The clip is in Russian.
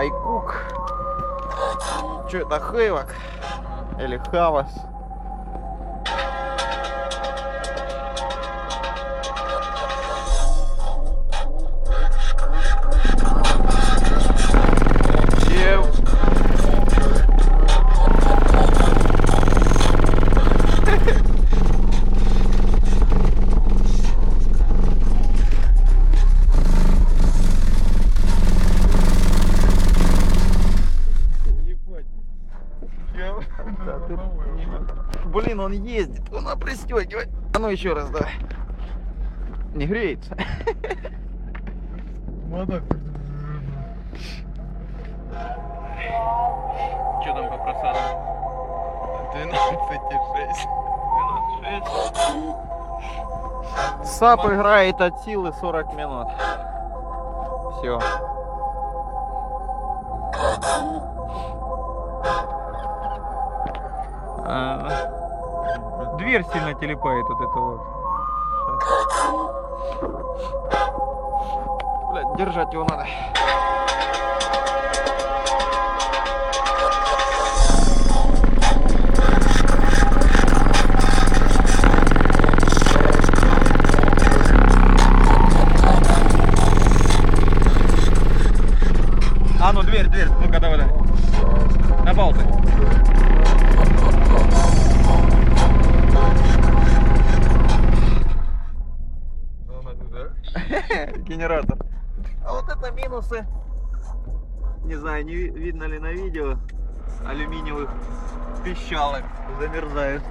Айкук. Что это, Хейвок? Или Хавас? Чев. Да ты- Блин, он ездит, он пристегивать. А ну еще раз давай. Не греется. Мотор. Что там по просадам? 12,6. 12,6. САП играет от силы 40 минут. Все. Дверь сильно телепает вот это вот. Блядь, держать его надо. А ну дверь, дверь, ну-ка давай, давай. На палцы. Генератор. А вот это минусы. Не знаю, не ви- видно ли на видео алюминиевых пищалок замерзают.